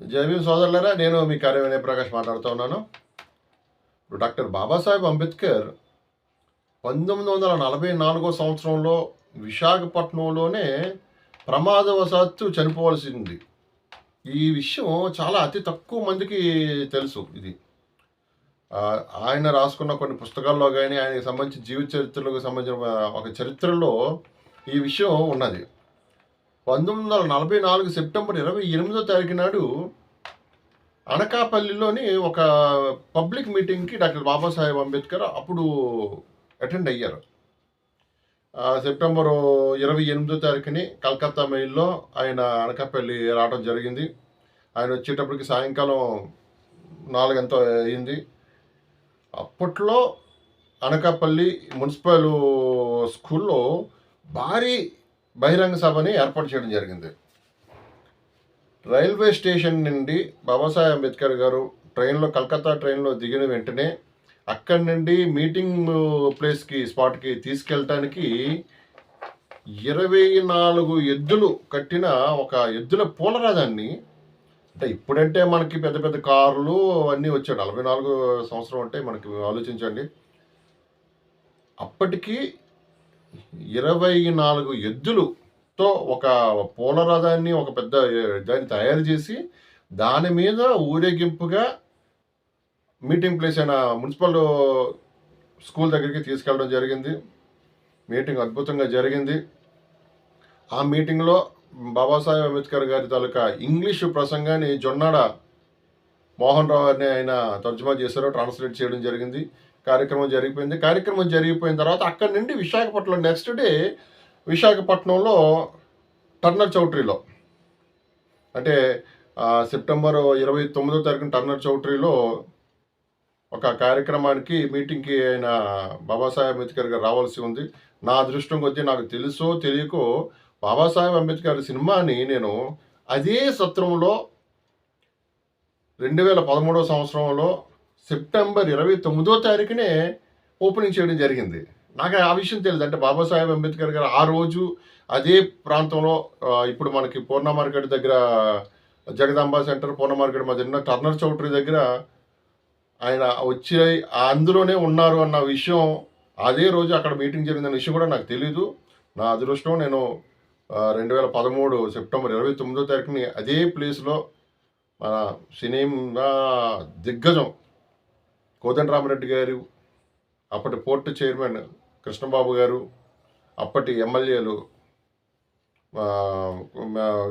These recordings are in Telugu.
జయభీం సోదరులరా నేను మీ కార్య వినయ్ ప్రకాష్ మాట్లాడుతూ ఉన్నాను. ఇప్పుడు డాక్టర్ బాబాసాహెబ్ అంబేద్కర్ పంతొమ్మిది వందల నలభై నాలుగో సంవత్సరంలో విశాఖపట్నంలోనే ప్రమాదవశాత్తు చనిపోవలసింది. ఈ విషయం చాలా అతి తక్కువ మందికి తెలుసు ఇది. ఆయన రాసుకున్న కొన్ని పుస్తకాల్లో కానీ ఆయనకి సంబంధించిన జీవిత చరిత్రలకు సంబంధించిన ఒక చరిత్రలో ఈ విషయం ఉన్నది. పంతొమ్మిది వందల నలభై నాలుగు సెప్టెంబర్ ఇరవై ఎనిమిదో తారీఖు నాడు అనకాపల్లిలోని ఒక పబ్లిక్ మీటింగ్కి డాక్టర్ బాబాసాహెబ్ అంబేద్కర్ అప్పుడు అటెండ్ అయ్యారు. సెప్టెంబరు సెప్టెంబర్ ఇరవై ఎనిమిదో తారీఖుని కలకత్తా మెయిల్లో ఆయన అనకాపల్లి రావడం జరిగింది. ఆయన వచ్చేటప్పటికి సాయంకాలం నాలుగంత అయింది. అప్పట్లో అనకాపల్లి మున్సిపల్ స్కూల్లో భారీ బహిరంగ సభని ఏర్పాటు చేయడం జరిగింది. రైల్వే స్టేషన్ నుండి బాబాసాహెబ్ అంబేద్కర్ గారు ట్రైన్లో కలకత్తా ట్రైన్లో దిగిన వెంటనే అక్కడి నుండి మీటింగ్ ప్లేస్కి స్పాట్కి తీసుకెళ్ళటానికి ఇరవై నాలుగు ఎద్దులు కట్టిన ఒక ఎద్దుల పూలరాజాన్ని అంటే ఇప్పుడంటే మనకి పెద్ద పెద్ద కార్లు అన్నీ వచ్చాడు నలభై నాలుగు సంవత్సరం అంటే మనకి ఆలోచించండి. అప్పటికీ ఇరవై నాలుగు ఎద్దులుతో ఒక పూలరథాన్ని ఒక పెద్ద దాన్ని తయారు చేసి దాని మీద ఊరేగింపుగా మీటింగ్ ప్లేస్ అయిన మున్సిపల్ స్కూల్ దగ్గరికి తీసుకెళ్ళడం జరిగింది. మీటింగ్ అద్భుతంగా జరిగింది. ఆ మీటింగ్లో బాబాసాహెబ్ అంబేద్కర్ గారి తాలూకా ఇంగ్లీషు ప్రసంగాన్ని జొన్నాడ మోహన్ రావు గారిని ఆయన తర్జుమా చేశారు ట్రాన్స్లేట్ చేయడం జరిగింది. కార్యక్రమం జరిగిపోయింది. కార్యక్రమం జరిగిపోయిన తర్వాత అక్కడి నుండి విశాఖపట్నం నెక్స్ట్ డే విశాఖపట్నంలో టర్నర్ చౌట్రీలో అంటే సెప్టెంబర్ ఇరవై తొమ్మిదో తారీఖున టర్నర్ చౌట్రీలో ఒక కార్యక్రమానికి మీటింగ్కి ఆయన బాబాసాహెబ్ అంబేద్కర్ గారు రావాల్సి ఉంది. నా అదృష్టం కొద్దీ నాకు తెలుసో తెలియకో బాబాసాహెబ్ అంబేద్కర్ సినిమాని నేను అదే సత్రంలో రెండు వేల పదమూడవ సంవత్సరంలో సెప్టెంబర్ ఇరవై తొమ్మిదో తారీఖునే ఓపెనింగ్ చేయడం జరిగింది. నాకు ఆ విషయం తెలియదు. అంటే బాబాసాహెబ్ అంబేద్కర్ గారు ఆ రోజు అదే ప్రాంతంలో ఇప్పుడు మనకి పూర్ణ మార్కెట్ దగ్గర జగదాంబ సెంటర్ పూర్ణ మార్కెట్ మధ్య ఉన్న టర్నర్ చౌటరీ దగ్గర ఆయన వచ్చి అందులోనే ఉన్నారు అన్న విషయం అదే రోజు అక్కడ మీటింగ్ జరిగిందన్న విషయం కూడా నాకు తెలీదు. నా అదృష్టం నేను రెండు వేల పదమూడు సెప్టెంబర్ ఇరవై తొమ్మిదో తారీఖుని అదే ప్లేస్లో మన సినిమా దిగ్గజం కోదండరామరెడ్డి గారు అప్పటి పోర్టు చైర్మన్ కృష్ణబాబు గారు అప్పటి ఎమ్మెల్యేలు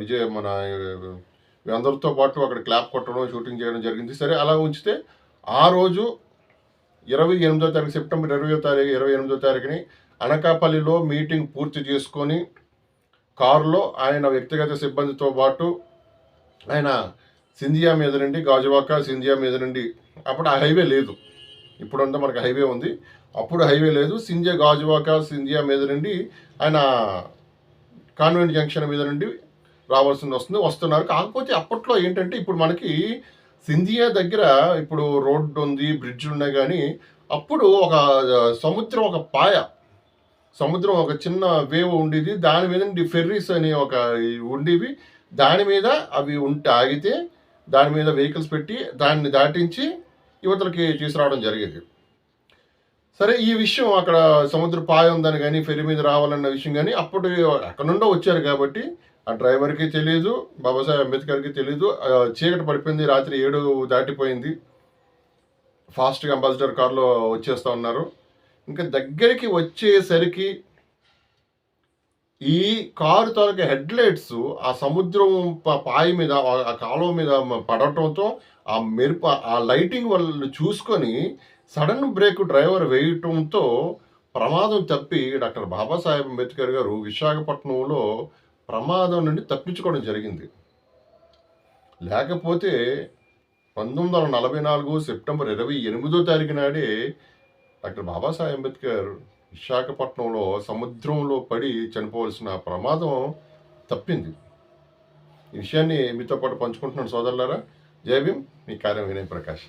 విజయ మన అందరితో పాటు అక్కడ క్లాప్ కొట్టడం షూటింగ్ చేయడం జరిగింది. సరే అలా ఉంచితే ఆ రోజు ఇరవై ఎనిమిదో తారీఖు సెప్టెంబర్ ఇరవై తారీఖు ఇరవై ఎనిమిదో తారీఖుని అనకాపల్లిలో మీటింగ్ పూర్తి చేసుకొని కారులో ఆయన వ్యక్తిగత సిబ్బందితో పాటు ఆయన సింధియా మీద నుండి గాజువాక సింధియా మీద నుండి. అప్పుడు ఆ హైవే లేదు. ఇప్పుడంతా మనకి హైవే ఉంది. అప్పుడు హైవే లేదు. సింధియా గాజువాక సింధియా మీద నుండి ఆయన కాన్వెంట్ జంక్షన్ మీద నుండి రావాల్సింది వస్తుంది వస్తున్నారు. కాకపోతే అప్పట్లో ఏంటంటే ఇప్పుడు మనకి సింధియా దగ్గర ఇప్పుడు రోడ్డు ఉంది బ్రిడ్జ్ ఉన్నాయి కానీ అప్పుడు ఒక సముద్రం ఒక పాయ సముద్రం ఒక చిన్న వేవ్ ఉండేది. దాని మీద ఫెర్రీస్ అని ఒక ఉండేవి. దాని మీద అవి ఉంటే ఆగితే దాని మీద వెహికల్స్ పెట్టి దాన్ని దాటించి యువతలకి తీసుకురావడం జరిగేది. సరే ఈ విషయం అక్కడ సముద్ర పాయ ఉందని కానీ ఫెరీ మీద రావాలన్న విషయం కానీ అప్పుడు అక్కడ నుండో వచ్చారు కాబట్టి ఆ డ్రైవర్కి తెలియదు బాబాసాహెబ్ అంబేద్కర్కి తెలియదు చీకటి పడిపోయింది రాత్రి ఏడు దాటిపోయింది. ఫాస్ట్గా అంబాసిడర్ కార్లో వచ్చేస్తూ ఉన్నారు. ఇంకా దగ్గరికి వచ్చేసరికి ఈ కారు తాలూకా హెడ్ లైట్స్ ఆ సముద్రం పాయ మీద ఆ- కాలువ మీద పడటంతో ఆ మెరుపు ఆ లైటింగ్ వాళ్ళు చూసుకొని సడన్ బ్రేక్ డ్రైవర్ వేయటంతో ప్రమాదం తప్పి డాక్టర్ బాబాసాహెబ్ అంబేద్కర్ గారు విశాఖపట్నంలో ప్రమాదం నుండి తప్పించుకోవడం జరిగింది. లేకపోతే పంతొమ్మిది వందల నలభై నాలుగు సెప్టెంబర్ ఇరవై ఎనిమిదో తారీఖు నాడే డాక్టర్ బాబాసాహెబ్ అంబేద్కర్ విశాఖపట్నంలో సముద్రంలో పడి చనిపోవలసిన ప్రమాదం తప్పింది. ఈ విషయాన్ని మీతో పాటు పంచుకుంటున్నాను సోదరులారా. జై భీమ్. మీ కార్యం వినయ్ ప్రకాష్.